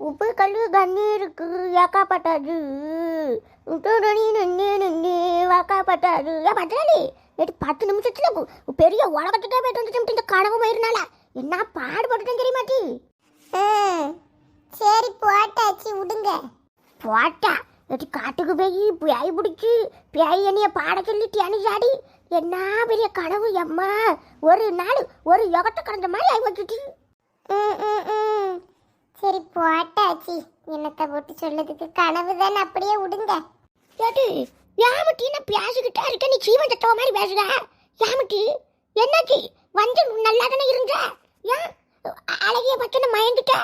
உப்பு கல்லு கண்ணீருக்கு ஏக்காப்பட்டாது. உத்தரணி நின்று நின்று வாக்காப்பட்டாது. ஏன் பத்திராளி எட்டு பத்து நிமிஷத்துல பெரிய உலகத்துக்கே போயிட்டு வந்துட்டு இந்த கனவு மயிருனால என்ன பாடுபட்டுட்டேன் தெரியுமாட்டி சரி போட்டாச்சு விடுங்க. போட்டா? எட்டு காட்டுக்கு போய் பியாய் பிடிச்சி பியாய் என்னைய பாட சொல்லிட்டு அனுசாடி என்ன பெரிய கனவு எம்மா? ஒரு நாள் ஒரு யோகத்தை கடந்த மாதிரி ஆகி வச்சுட்டு ம், ம், ம். சரி போட்டாச்சு. என்னத்தை போட்டு சொல்லதுக்கு கனவு தானே அப்படியே விடுங்க ஏடி யாமட்டி நான் பேசிக்கிட்டே இருக்க நீ சீவன் தத்தவ மாதிரி பேசுற. யாமட்டி என்னாச்சு? வந்து நல்லா தானே இருந்த? ஏன்? அழகிய பச்சனை மயங்கிட்ட?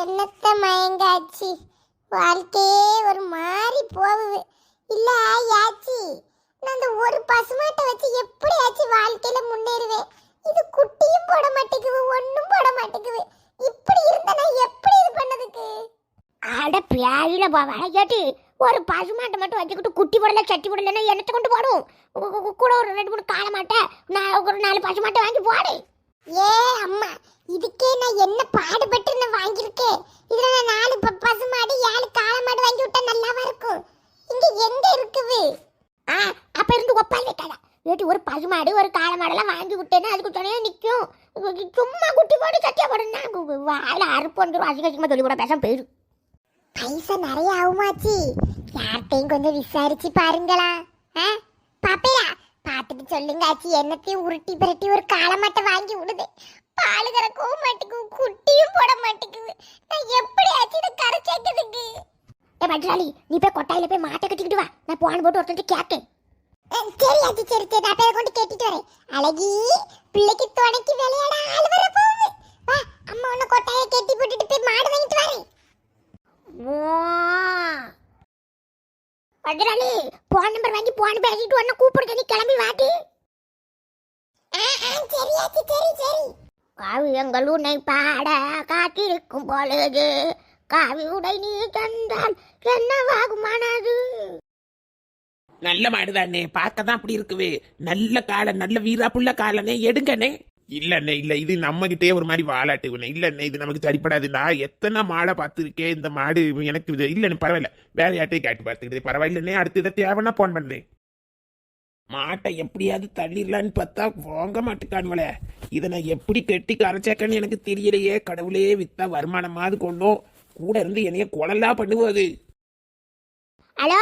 என்னத்த மயங்காச்சு? வாழ்க்கையே ஒரு மாதிரி போகுது. இல்ல யாச்சி நான் அந்த ஒரு பசுமாட்டை வச்சு எப்படியாச்சும் வாழ்க்கையில முன்னேறுவேன். இது குட்டியும் போட மாட்டேங்குது ஒண்ணும் போட மாட்டேங்குது இப்படி இருந்தா நான் எப்படி இது பண்ணதுக்கு அட பேயில போவா கேட்டு ஒரு பசுமாட்டை மட்டும் வச்சுக்கிட்டு குட்டி போடல சட்டி போடலன்னா என்னத்தை கொண்டு போடும்? கூட ஒரு ரெண்டு மூணு காளை மாட்டை நான் ஒரு நாலு பசுமாட்டை வாங்கி போடு. ஏ அம்மா இதுக்கே நான் என்ன பாடுபட்டு நான் வாங்கியிருக்கேன் இதுல நான் நாலு ப- பசுமாடு ஏழு காளை மாடு வாங்கி விட்டா நல்லாவா இருக்கும்? இங்க எங்க இருக்குது? ஆ அப்ப இருந்து ஒப்பால் வைக்காத. ஏட்டி ஒரு பசுமாடு ஒரு காளை மாடெல்லாம் வாங்கி விட்டேன்னா அதுக்கு துணையாக நிற்கும் சும்மா குட்டி போட்டு சட்டியா போடுன்னா வாயில் அறுப்பு வந்துடும் அசிங்கசிங்கமா சொல்லி கூட பேச போயிடும் பைசா நிறைய ஆகுமாச்சி? யார்கிட்டையும் கொஞ்சம் விசாரிச்சு பாருங்களா. ஆ? பாப்பையா பார்த்துட்டு சொல்லுங்க ஆச்சி என்னத்தையும் உருட்டி பிரட்டி ஒரு காலமாட்டை வாங்கி விடுது பால் கறக்கவும் மாட்டேங்குது குட்டியும் போட மாட்டேங்குது. நான் எப்படி ஆச்சு இதை கரை சேர்க்கறதுக்கு ஏ பட்ராலி நீ போய் கொட்டாயில போய் மாட்டை கட்டிக்கிட்டு வா. நான் போன போட்டு ஒருத்தர் கேட்டேன் அஹ், சரி ஆச்சி சரி சரி. நான் பேரை கொண்டு கேட்டுட்டு வரேன். அழகி பிள்ளைக்கு துணைக்கு விளையாட ஆள் வர போகுது. வா அம்மா ஒன்று கொட்டாயை கட்டி போட்டுட்டு போய் மாடு வாங்கிட்டு வரேன். பட்ராளி போன் நம்பர் வாங்கி போன் பேசிட்டு உடனே கூப்பிடுங்க. நீ கிளம்பி வாட்டி சரியாச்சு சரி சரி சரி. காவியங்கள் உன்னை பாட காத்திருக்கும் பொழுது காவி உடை நீ தந்தால் என்னவாகும் மனது? நல்ல மாடுதானே பார்க்க தான் அப்படி இருக்குவே. நல்ல காலம் நல்ல வீரா புள்ள காலனே எடுங்கண்ணே இல்லண்ணே இல்ல. இது நம்மகிட்டே ஒரு மாதிரி வாலாட்டுவனே இல்லண்ணே இது நமக்கு சரிப்படாது. நான் எத்தனை மாடை பார்த்துருக்கேன்? இந்த மாடு எனக்கு இது இல்லண்ணே பரவாயில்ல. வேற யார்ட்டையும் கேட்டு பார்த்துக்கிட்டு பரவாயில்லண்ணே அடுத்த இதை தேவைன்னா போன் பண்றேன் மாட்டை எப்படியாவது தள்ளிடலான்னு பார்த்தா வாங்க மாட்டுக்கானுவல இதை நான் எப்படி கெட்டி கரைச்சேக்கன்னு எனக்கு தெரியலையே. கடவுளே வித்தா வருமானமாவது கொண்டோம். கூட இருந்து என்னைய குழலா பண்ணுவது ஹலோ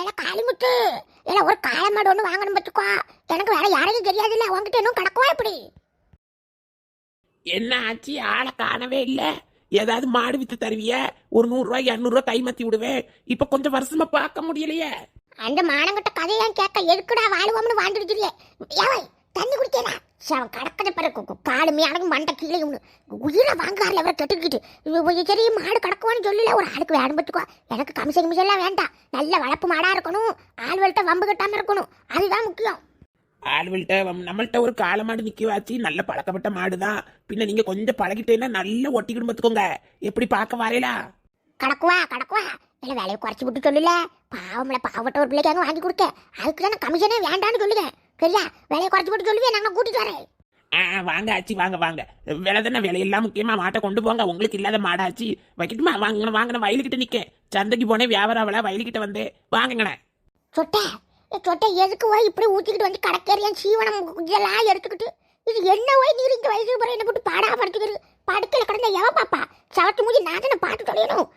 ஏல காளிமுத்து ஏல ஒரு காளை மாடு ஒன்று வாங்கணும் பார்த்துக்கோ. எனக்கு வேற யாரையும் தெரியாதுல்ல. உங்ககிட்ட இன்னும் கிடக்குவா இப்படி என்ன ஆச்சு? ஆளை காணவே இல்லை. ஏதாவது மாடு வித்து தருவிய? ஒரு நூறுரூவா இரநூறுவா கை மாத்தி விடுவேன். இப்போ கொஞ்சம் வருஷமா பார்க்க முடியலையே. அந்த மானங்கிட்ட கதையெல்லாம் கேட்க எதுக்குடா வாழுவோம்னு வாழ்ந்துருச்சுலே ஏவை தண்ணி குடிக்கல அவன் கடக்கத பிறகு காலுமே மேனக்கு மண்டை கீழே உயிரை வாங்குறாருல அவரை கெட்டுக்கிட்டு. சரி மாடு கடக்குவான்னு சொல்லல. ஒரு ஆளுக்கு வேணும் பார்த்துக்கோ எனக்கு கமிஷன் கமிஷன்லாம் வேண்டாம். நல்ல வளர்ப்பு மாடாக இருக்கணும். ஆள்வள்கிட்ட வம்பு கட்டாமல் இருக்கணும். அதுதான் முக்கியம். ஆளுவல்கிட்ட நம்மள்ட்ட ஒரு காளை மாடு நிக்க வச்சு நல்ல பழக்கப்பட்ட மாடுதான். பின்ன நீங்க கொஞ்சம் பழகிட்டேன்னா நல்ல ஒட்டிக்கிட்டு பார்த்துக்கோங்க எப்படி பார்க்க வரையலா கடக்குவா கடக்குவா இல்லை வேலையை குறைச்சி விட்டு சொல்லல? பாவம்ல பாவப்பட்ட ஒரு பிள்ளைக்கு அங்கே வாங்கி கொடுக்க. அதுக்கு தான் கமிஷனே வேண்டான்னு சொல்லுங்க சரியா? வேலையை குறைச்சி விட்டு சொல்லுவேன் நாங்கள் கூட்டிட்டு வரேன். ஆ வாங்க ஆச்சி வாங்க வாங்க. விலை தானே விலையெல்லாம் முக்கியமா. மாட்டை கொண்டு போங்க. உங்களுக்கு இல்லாத மாடாச்சு. வைக்கட்டுமா? வாங்க வாங்கின வயலுக்கிட்ட நிக்க சந்தைக்கு போனேன். வியாபாரம் வயலுக்கிட்ட வந்தேன். வாங்குங்கண்ணே. சொட்டை. ஏ, சொட்டை எதுக்கு போய் இப்படி ஊற்றிக்கிட்டு வந்து கடற்கரையான் சீவனம் இதெல்லாம் எடுத்துக்கிட்டு. இது என்ன போய் நீர் இந்த வயசுக்கு பிறகு என்ன போட்டு பாடா படுத்துக்கிறது படுக்கையில் கிடந்த எவன் பாப்பா? சவத்து மூஞ்சி நான் தானே பாட்டு தொலையணும்.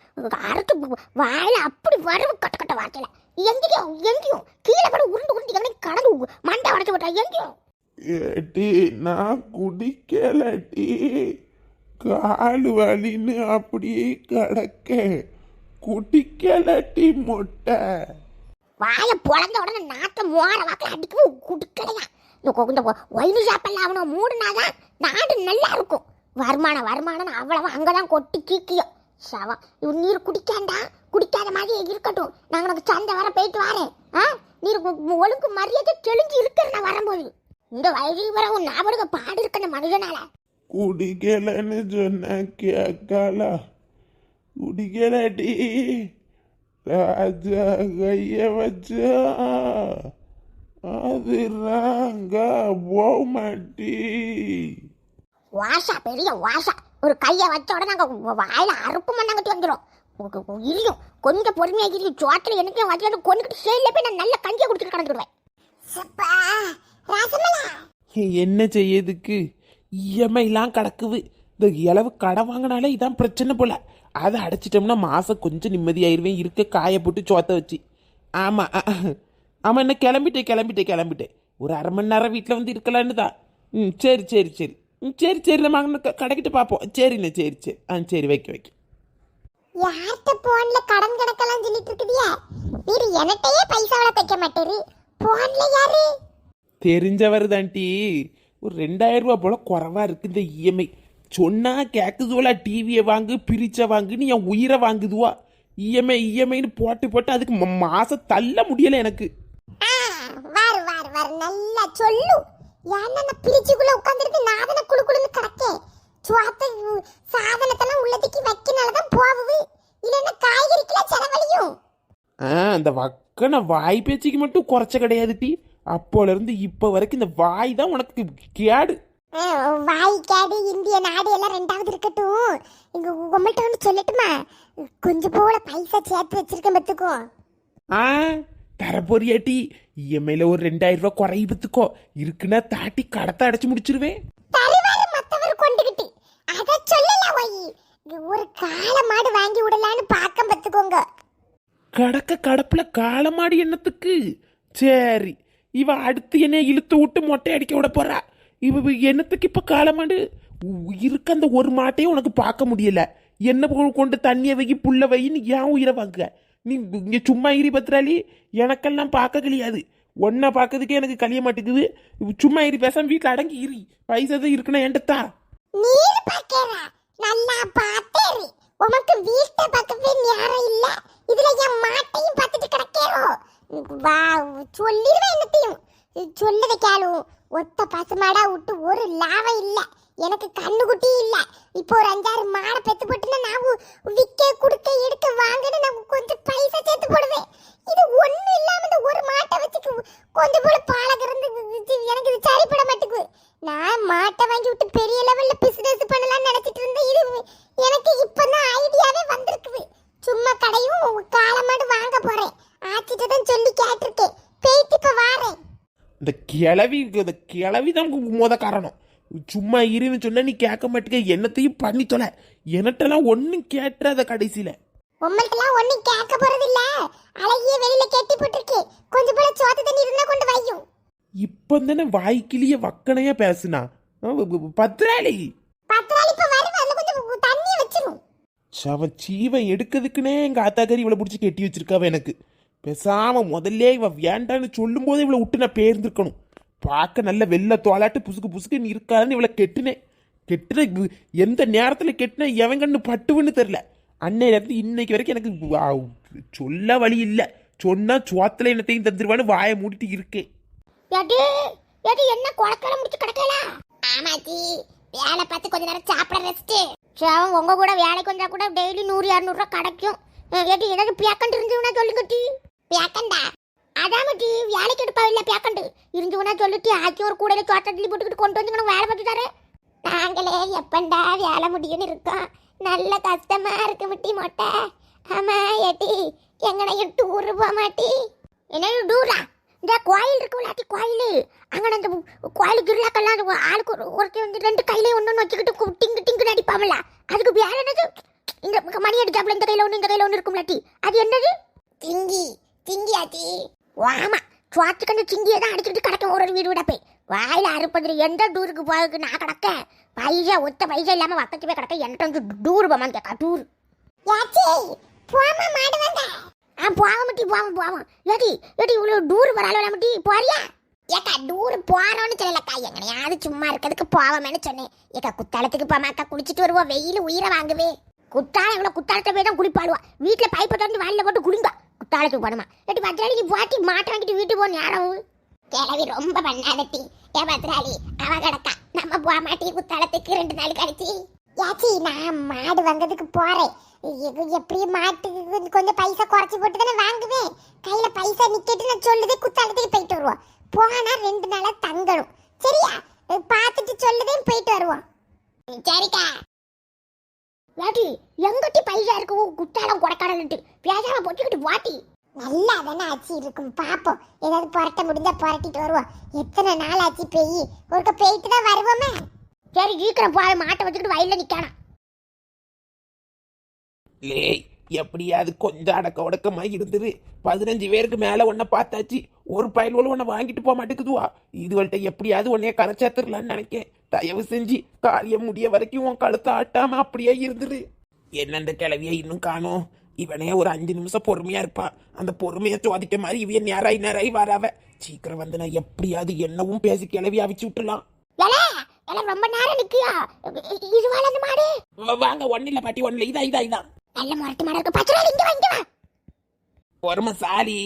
அறுத்து வாயில் அப்படி வரவு கட்ட கட்ட வார்த்தையில். எங்கேயும் எங்கேயும் கீழே கூட உருண்டு உருண்டு எங்கே கடந்து மண்டை உடச்சு விட்டா எங்கேயும் ஏட்டி நான் குடிக்கலட்டி கால் வலின்னு அப்படியே கிடக்க குடிக்கலட்டி முட்டை. வாயை பொழந்த உடனே நாட்டை மோர வாக்கில் அடிக்கவும் குடுக்கலையா இந்த கொ- ஒயின் ஷாப்பெல்லாம் அவனை மூடினாதான் நாடு நல்லா இருக்கும். வருமானம் வருமானம் அவ்வளவா அங்கதான் கொட்டி கீக்கியோ சவம் இவன் நீர் குடிக்காண்டா? குடிக்காத மாதிரி இருக்கட்டும். நாங்கள் உனக்கு சந்தை வர போயிட்டு வரேன். ஆ? நீர் ஒழுங்கு மரியாதை தெளிஞ்சு இருக்கிற நான் வரும்போது. இந்த வயசுக்கு வர உன் ஞாபகம் பாடு இருக்க அந்த மனுஷனால. குடிக்கலன்னு சொன்ன கேட்கலா. குடிக்கலடி. ராஜா கைய வச்சா அது ராங்க வாசா பெரிய வாசா. ஒரு கையை வச்ச உடனே நாங்கள் வாயில அறுப்பு மண்ணாங்கட்டி வந்துடும் இரியும் கொஞ்சம் பொறுமையாக இரியும் சோத்தில் எனக்கும் வச்சு கொண்டுக்கிட்டு செயலில் போய் நான் நல்ல கஞ்சியை குடிச்சிட்டு கடந்துடுவேன் சப்பா ராசமலா? என்ன செய்யதுக்கு இஎம்ஐலாம் கிடக்குது. இந்த இளவு கடை வாங்கினாலே இதான் பிரச்சனை போல. அதை அடைச்சிட்டோம்னா மாதம் கொஞ்சம் நிம்மதியாயிருவேன். இருக்க காய போட்டு சோத்த வச்சு. ஆமாம் ஆமாம் என்ன கிளம்பிட்டேன் கிளம்பிட்டேன் கிளம்பிட்டேன். ஒரு அரை மணி நேரம் வீட்டில் வந்து இருக்கலான்னு தான். ம் சரி சரி சரி. ம் சரி சரி நம்ம அங்கே கடைக்கிட்ட பார்ப்போம் சரிண்ணே சரி சரி. ஆ சரி வைக்க வைக்க. யார்கிட்ட போன்ல கடன் கணக்கெல்லாம் சொல்லிட்டு இருக்குதியா? வீடு எனட்டையே பைசாவில தைக்க மாட்டேரு போன்ல யாரு? தெரிஞ்சவர் தான்டி ஒரு ரெண்டாயிரம் ரூபா போல குறைவா இருக்கு இந்த இஎம்ஐ. சொன்னா கேக்குதுவலா டிவியை வாங்கு பிரிச்ச வாங்குன்னு என் உயிரை வாங்குதுவா. இஎம்ஐ இஎம்ஐன்னு போட்டு போட்டு அதுக்கு ம- மாசம் தள்ள முடியல எனக்கு. ஆ, வாரு வாரு வாரு நல்லா சொல்லு. ஏன்னா நான் பிரிச்சுக்குள்ள உட்காந்துருக்கு நான் தானே குழு குழுன்னு கிடக்கேன். சுவாத்த சாதனத்தெல்லாம் உள்ளதுக்கு வைக்கனாலதான் போகுது. இல்லைன்னா காய்கறிக்கெல்லாம் செலவழியும். ஆ அந்த வக்கன வாய் பேச்சுக்கு மட்டும் குறைச்ச கிடையாது டி. அப்போல இருந்து இப்போ வரைக்கும் இந்த வாய் தான் உனக்கு கேடு. வாய்க்காடு இந்திய நாடு எல்லாம் ரெண்டாவது இருக்கட்டும். இங்க உங்கள்கிட்ட ஒன்று சொல்லட்டுமா? கொஞ்சம் போல பைசா சேர்த்து வச்சிருக்கேன் பத்துக்கோ ஆ தரப்போறியாட்டி இஎம்ஐல ஒரு ரெண்டாயிரம் ரூபாய் குறையுபத்துக்கோ இருக்குன்னா தாட்டி கடத்தை அடைச்சு முடிச்சிருவேன். தருவாரு மத்தவர் கொண்டுகிட்டு. அத சொல்லல ஒய். ஒரு காளை மாடு வாங்கி விடலான்னு பாக்கம் பத்துக்கோங்க கடக்க கடப்புல காலமாடி எண்ணத்துக்கு சரி இவ அடுத்து என்ன இழுத்து விட்டு மொட்டை அடிக்க விட போறா. இப்போ என்னத்துக்கு இப்போ காலமாடு இருக்க அந்த ஒரு மாட்டையும் உனக்கு பார்க்க முடியல. என்ன கொண்டு தண்ணியை வைக்கி புல்ல வைன்னு ஏன் உயிரை பார்க்க நீ இங்கே சும்மா இரி பத்திராளி எனக்கெல்லாம் பார்க்க கிடையாது ஒன்றை பார்க்கறதுக்கே எனக்கு கழிய மாட்டேங்குது. சும்மா இரி பேசாம வீட்டில் அடங்கி இரி. பைசா தான் இருக்குன்னா என்கிட்ட நல்லா பாத்தேரு உமக்கு வீட்டை பார்க்கவே நேரம் இல்ல. இதுல என் மாட்டையும் பார்த்துட்டு கிடக்கேரோ வா சொல்லிடுவேன் என்னத்தையும். சொல்லதை கேளு. ஒத்த பசுமாடா விட்டு ஒரு லாபம் இல்லை. எனக்கு கண்ணுக்குட்டி இல்ல. இப்போ ஒரு அஞ்சாறு மாடை பெத்து போட்டுன்னா நான் உ- விக்க குடுக்க எடுக்க வாங்கன்னு நான் கொஞ்சம் பைசா சேர்த்து போடுவேன். இது ஒன்றும் இல்லாம இந்த ஒரு மாட்டை வச்சு கொஞ்சம் போல பாலக இருந்து எனக்கு இது சரிப்பட மாட்டேங்குது நான் மாட்டை வாங்கி விட்டு பெரிய லெவல்ல பிசினஸ் பண்ணலாம்னு நினைச்சிட்டு இருந்தேன். இது எனக்கு இப்பதான் ஐடியாவே வந்திருக்கு சும்மா கடையும் காலமாடு வாங்க போறேன் ஆச்சிட்ட தான் சொல்லி கேட்டிருக்கேன் போயிட்டு இப்ப வாரேன் இந்த கிளவி இந்த கிளவி தான் முத காரணம் சும்மா இருன்னு சொன்னா நீ கேட்க மாட்டேங்க. என்னத்தையும் பண்ணி தொலை. எனட்டெல்லாம் ஒன்றும் கேட்டுறாத கடைசியில். உம்மள்கிட்டலாம் ஒண்ணும் கேட்க போறது இல்ல அழகிய வெளியில கெட்டி போட்டிருக்கு. கொஞ்சம் போல சோத்து தண்ணி இருந்தா கொண்டு வையும். இப்போ தானே வாய்க்கிலேயே வக்கனையா பேசுனா? பத்ராளி. பத்து நாள் இப்ப வருவேன் அதுல கொஞ்சம் தண்ணி வச்சிரும் அவன் சீவன் எடுக்கிறதுக்குனே எங்கள் ஆத்தாக்காரி இவளை பிடிச்சி கட்டி வச்சிருக்காவ எனக்கு. பேசாமல் முதல்ல இவள் வேண்டான்னு சொல்லும்போது இவளை விட்டு நான் பேர்ந்திருக்கணும் பார்க்க நல்ல வெள்ளை தோலாட்டு புசுக்கு புசுக்குன்னு இருக்காதுன்னு இவளை கெட்டுனேன். கெட்டின எந்த நேரத்தில் கெட்டின எவன் கண்ணு பட்டுவுன்னு தெரில அன்னையிலேருந்து இன்னைக்கு வரைக்கும் எனக்கு வா- சொல்ல வழி இல்லை. சொன்னால் சோத்துல என்னத்தையும் தந்துருவான்னு வாயை மூடிட்டு இருக்கேன். என்ன குழக்கல முடிச்சு கிடக்கல ஆமாச்சி வேலை பார்த்து கொஞ்ச நேரம் சாப்பிட ரெஸ்ட் சரி உங்க கூட வேலைக்கு வந்தா கூட டெய்லி நூறு இரநூறுவா கிடைக்கும். அஹ் ஏடி எனக்கு பேக்கண்ட் இருந்துச்சுன்னா டீ பேக்கண்டா அதாமட்டி வேலைக்கு எடுப்பா இல்ல பேக்கண்ட் இருந்துச்சுன்னா சொல்லிட்டு ஆக்கி ஒரு கூடையில தள்ளி போட்டுக்கிட்டு கொண்டு வந்து வேலை பார்த்து தரேன் நாங்களே எப்பண்டா வேலை முடியும்னு இருக்கோம். நல்ல கஷ்டமா இருக்கு முட்டி மொட்டை. ஆமா ஏட்டி எங்கனையும் டூர் போக மாட்டி. என்ன டூரா இந்த கோயில் இருக்கு விளாட்டி கோயில். அங்கே அந்த கோயில் திருவிழாக்கெல்லாம் ஆளுக்கு ஒரு ஒருத்தர் வந்து ரெண்டு கையிலே ஒன்று ஒன்று வச்சுக்கிட்டு டிங்கு டிங்கு நடிப்பாமல அதுக்கு வேற என்னது? இந்த மணி அடிச்சாப்புல இந்த கையில் ஒன்று இந்த கையில் ஒன்று இருக்கும் இல்லாட்டி அது என்னது? திங்கி. ஓ, ஆமா. சுவாத்துக்கு அந்த சிங்கியை தான் அடிச்சுட்டு கிடக்கும். ஒரு ஒரு வீடு விட போய். வாயில அறுப்பது எந்த டூருக்கு போகிறதுக்கு நான் கிடக்க? பைசா ஒத்த பைசா இல்லாமல் வக்கத்து போய் கிடக்க. என்கிட்ட வந்து டூர் போமான்னு கேட்கா டூர். யாச்சி போமா மாடு வந்த ஆ போக முட்டி போவோம் போவோம். ஏடி ஏடி இவ்வளோ டூர் வரால வர முட்டி? போறியா? ஏக்கா டூர் போறோம்னு சொல்லலக்கா. எங்கனையாவது சும்மா இருக்கிறதுக்கு போவோமேனு சொன்னேன். ஏக்கா குத்தாலத்துக்கு போமாக்கா குளிச்சுட்டு வருவோம். வெயில் உயிரை வாங்குவே. குத்தாலம் இவ்வளோ குத்தாலத்தை போய் தான் குளிப்பாளுவா. வீட்டில் பைப்பை திறந்து வாயில போட்டு குளிங்க. குத்தாலத்துக்கு போனமா எட்டு பத்திராளி போட்டி மாட்டை வாங்கிட்டு வீட்டுக்கு போன நேரம் கிளவி ரொம்ப பண்ணாதட்டி ஏ பத்திராளி அவ கிடக்கா. நம்ம போக மாட்டி குத்தாலத்துக்கு ரெண்டு நாள் கழிச்சு. ஏச்சி நான் மாடு வாங்கிறதுக்கு போறேன். எப்படியும் மாட்டுக்கு கொஞ்சம் கொஞ்சம் பைசா குறைச்சி போட்டு தானே வாங்குவேன். கையில பைசா நிக்கட்டு நான் சொல்லுதே குத்தாலத்துக்கு போயிட்டு வருவோம். போனா ரெண்டு நாளா தங்கணும். சரியா? பார்த்துட்டு சொல்லுதே போயிட்டு வருவோம். சரிக்கா. ஏட்டி எங்கட்டி பைசா இருக்கு உன் கொடைக்கானல்ட்டு பேசாம பொச்சுக்கிட்டு வாட்டி. நல்லா தானே ஆச்சு இருக்கும் பாப்போம். ஏதாவது புரட்ட முடிஞ்சா புரட்டிட்டு வருவோம். எத்தனை நாள் ஆச்சு பெய்? ஒருக்க பெய்ட்டு தான் வருவோமே. சரி சீக்கிரம் போய் மாட்டை வச்சுக்கிட்டு வயல்ல நிக்கானா. லேய் எப்படியாவது கொஞ்சம் அடக்க உடக்கமா இருந்தது பதினஞ்சு பேருக்கு மேல உன்னை பார்த்தாச்சு. ஒரு பயலோல உன்னை வாங்கிட்டு போக மாட்டேங்குதுவா. இதுவள்கிட்ட எப்படியாவது உன்னைய கரைச்சாத்திரலான்னு நினைக்கேன். தயவு செஞ்சு காரியம் முடிய வரைக்கும் உன் கழுத்தை ஆட்டாம அப்படியே இருந்துரு. என்ன இந்த கிளவிய இன்னும் காணோம்? இவனே ஒரு அஞ்சு நிமிஷம் பொறுமையா இருப்பான் அந்த பொறுமையை சோதிக்க மாதிரி இவன் நேராய் நேராய் வராவ. சீக்கிரம் வந்து நான் எப்படியாவது என்னவும் பேசி கிளவி அவிச்சு விட்டுலாம். ரொம்ப நேரம் நிக்கியா? இது வளர்ந்த மாடு. வாங்க ஒன்னில்ல பாட்டி ஒன்னில்ல இதா இதா இதான் நல்ல முரட்டு மாடு இருக்கு. பச்சை இங்க வா இங்க வா. பொறுமசாலி.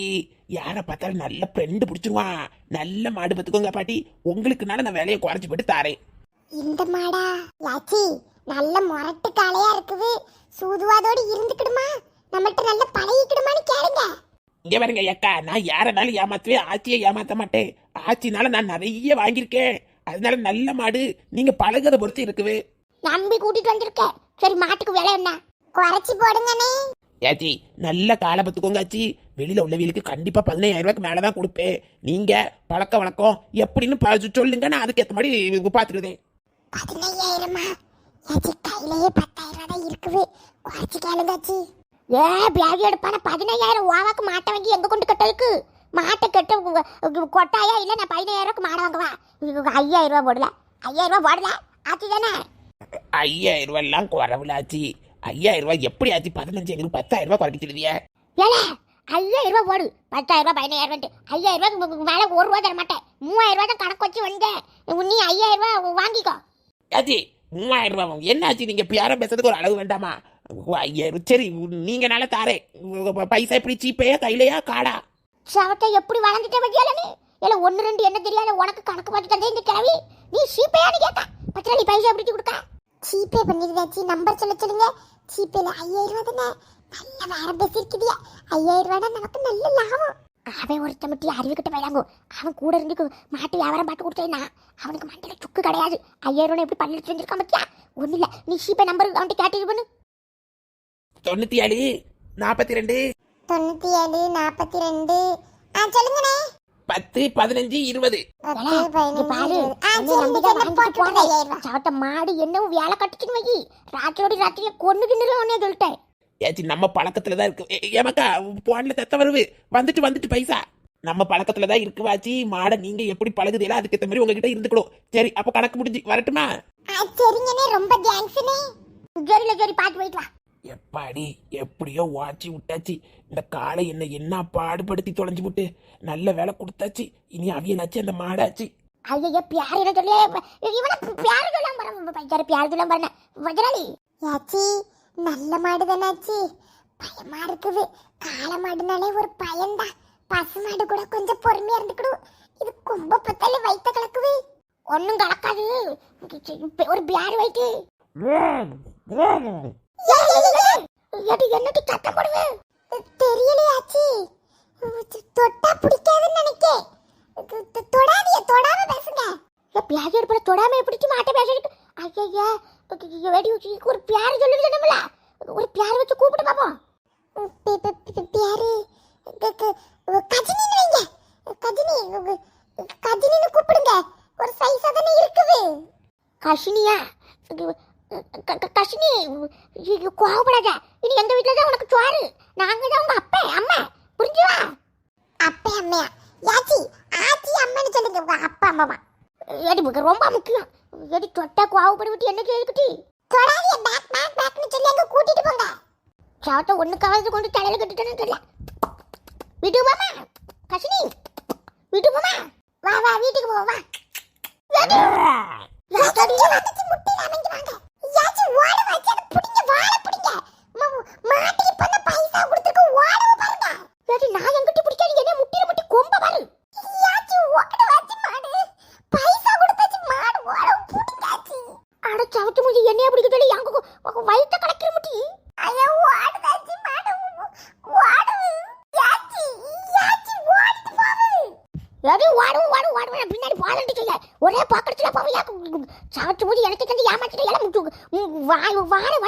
யாரை பார்த்தாலும் நல்ல ஃப்ரெண்டு பிடிச்சிருவான் நல்ல மாடு பார்த்துக்கோங்க பாட்டி. உங்களுக்குனால நான் வேலையை குறைச்சி போட்டு தாரேன். இந்த மாடா. யாச்சி நல்ல முரட்டு காளையா இருக்குது. சூதுவாதோடு இருந்துக்கிடுமா? நம்மள்ட்ட நல்ல பழகிக்கிடுமான்னு கேளுங்க. இங்க பாருங்க அக்கா நான் யாரனாலும் ஏமாத்துவேன் ஆச்சியை ஏமாத்த மாட்டேன். ஆச்சினால நான் நிறைய வாங்கியிருக்கேன். அதனால நல்ல மாடு நீங்க பழகுறத பொறுத்து இருக்குது. நம்பி கூட்டிட்டு வந்திருக்க. சரி மாட்டுக்கு விலை என்ன? குறைச்சி போடுங்கண்ணே. ஏச்சி நல்ல காலை பார்த்துக்கோங்க ஆச்சி. வெளியில உள்ளவங்களுக்கு கண்டிப்பா பதினையாயிரம் ரூபாய்க்கு மேலதான் கொடுப்பேன். நீங்க பழக்க வழக்கம் எப்படின்னு சொல்லுங்க நான் அதுக்கேற்ற மாதிரி பாத்துக்கிறேன் பதினையாயிரமா? யாச்சி கையிலேயே பத்தாயிரம் தான் இருக்குது. குறைச்சி கேளுங்காச்சி. ஏ பிளாகி எடுப்பான பதினையாயிரம் ஓவாக்கு மாட்டை வாங்கி எங்க கொண்டு கட்டதுக்கு மாட்டை கட்ட கொட்டாயா? இல்ல நான் பதினையாயிரம் மாடை வாங்குவா ஐயாயிரம் ரூபாய் போடல. ஐயாயிரம் ரூபாய் போடல. ஆச்சு தானே? ஐயாயிரம் ரூபாய் எல்லாம் குறவுல ஆச்சி. ஐயாயிரம் ரூபாய் எப்படி ஆச்சு? பதினஞ்சு எங்களுக்கு பத்தாயிரம் ரூபாய் குறைக்க சொல்லுதியே ஏலே ஐயாயிரம் ரூபாய் போடு. பத்தாயிரம் ரூபாய் பதினாயிரம் ஐயாயிரம் ரூபாய் மேல ஒரு ரூபா தர மாட்டேன் மூவாயிரம் ரூபாய் தான் கணக்கு வச்சு வந்தேன். நீ ஐயாயிரம் ரூபாய் வாங்கிக்கோ. ஆச்சி மூவாயிரம் ரூபா என்னாச்சு? நீங்கள் இப்போ நீங்க பேசுறதுக்கு ஒரு அளவு வேண்டாமா? சரி நீங்கள் நல்லா தாரே. பைசா எப்படி சீப்பையா கையிலையா காடா? சவத்தை எப்படி வளர்ந்துட்ட பத்தியால நீ? இல்ல ஒன்னு ரெண்டு என்ன தெரியாத உனக்கு கணக்கு பார்த்து தந்தே இந்த கிழவி? நீ சீப்பையான்னு கேட்டா? பத்திரா நீ பைசா எப்படி கொடுக்க. சீப்பே பண்ணிருந்தாச்சு நம்பர் சொல்ல சொல்லுங்க. சீப்பேல ஐயாயிரம் ரூபா தானே? நல்ல வேற பேசிருக்குதியா ஐயாயிரம் ரூபா நமக்கு நல்ல லாபம். அவன் ஒருத்த மட்டும் அறிவுக்கிட்ட போயிடாங்கோ அவன் கூட இருந்து மாட்டு வியாபாரம் பார்த்து கொடுத்தேன்னா அவனுக்கு மண்டையில சுக்கு கிடையாது. ஐயாயிரம் எப்படி பண்ணி செஞ்சிருக்கான் பத்தியா? ஒன்றும் இல்லை. நீ சீப்பை நம்பர் அவன்கிட்ட கேட்டு இது பண்ணு. தொண்ணூத்தி ஏழு நாற்பத்தி ரெண்டு. தொண்ணூத்தி ஏழு நாற்பத்தி ரெண்டு. ஆ சொல்லுங்கண்ணே. பத்து பதினஞ்சு இருபது. போட்டு மாடு என்னவும் வேலை கட்டுச்சுன்னு வை ராத்திரோடி ராத்திரியே கொண்டு கிண்டுல உடனே சொல்லிட்டேன். ஏச்சி நம்ம பழக்கத்துல தான் இருக்கு. ஏமாக்கா போன்ல தத்த வருது வந்துட்டு வந்துட்டு பைசா. நம்ம பழக்கத்துல தான் இருக்கு வாச்சி. மாடை நீங்க எப்படி பழகுதீங்களோ அதுக்கேற்ற மாதிரி உங்ககிட்ட இருந்துக்கணும். சரி அப்ப கணக்கு முடிஞ்சு வரட்டுமா? சரிங்கண்ணே. ரொம்ப தேங்க்ஸ்ண்ணே. சரில சரி பார்த்து போயிட்டு வா. எப்பாடி எப்படியோ வாச்சி விட்டாச்சு. இந்த காலை என்ன என்ன பாடுபடுத்தி தொலைஞ்சு விட்டு நல்ல வேலை கொடுத்தாச்சு. இனி அவியலாச்சு அந்த மாடாச்சு. ஐயா பியார் என்ன சொல்லி இவனை பியார் சொல்லாம பாரு பைக்கார பியார் சொல்லாம வஜராளி யாச்சி நல்ல மாடு தானாச்சி பயமா இருக்குது. காளை மாடுனாலே ஒரு பயம்தான் பசு மாடு கூட கொஞ்சம் பொறுமையா இருந்துக்கிடும் இது கொம்ப பத்தாலே வயித்த கலக்குது. ஒன்றும் கலக்காது. ஒரு பியார் வைத்து என்னட்டு என்னடி சத்தம் போடுவேன் தெரியலையாச்சி தொட்டா பிடிக்காதுன்னு நினைக்கேன் தொடாதிய தொடாம பேசுங்க. பியார் எடுப்பட தொடாம பிடிச்சி மாட்ட பேசிட்டு ஐயா வெடி ஒரு பியார் சொல்லி சொன்னோம்ல ஒரு பியார் வச்சு கூப்பிட்டு பாப்போம். பே- பே- பே- பேரு. கஜினின்னு வைங்க. கஜினி கஜினின்னு கூப்பிடுங்க. ஒரு சைஸா தானே இருக்குது. கஷினியா? க- க- கஷினி ஐயோ, கோவப்படாத. இனி எங்க வீட்டுல தான் உனக்கு சோறு? நாங்க தான் உங்க அப்பா அம்மா. புரிஞ்சுவா அப்பே அம்மையா? யாச்சி ஆச்சி அம்மன்னு சொல்லுங்க. உங்க அப்பா அம்மாவா? ஏடி முக்க ரொம்ப முக்கியம். எடி தொட்டா கோவப்படி விட்டு என்ன கேக்குட்டி தொடாதிய பேக் பேக் பேக்னு சொல்லி அங்க கூட்டிட்டு போங்க. சாவத்தை ஒண்ணுக்காவது கொண்டு தலையில கட்டிட்டேன்னு தெரியல. விடு மாமா கஷினி விடு மாமா. வா வா வீட்டுக்கு போ வா. யாத்தாடி? இங்க பைசா பாருங்க. நான் எங்கிட்ட பிடிக்காது என்ன முட்டில முட்டி கொம்ப பாரு யாச்சி ஓட வச்சு மாடு பைசா கொடுத்தாச்சு மாடு ஓட புடிங்காச்சி அட சவத்து மூஞ்சி என்னைய பிடிக்க சொல்லி எங்க வயித்த கலக்கிற முட்டி ஐயா ஓடுதாச்சி மாடு ஓடு யாச்சி யாச்சி ஓடி போவு ஏடி ஓடும் ஓடும் ஓடும் பின்னாடி போதண்டி சொல்ல ஒரே பாக்கெட்ல போவியா சாச்சு போது எனக்கு தந்து ஏமாத்திட்டு எல்லாம் வாய் வார வந்து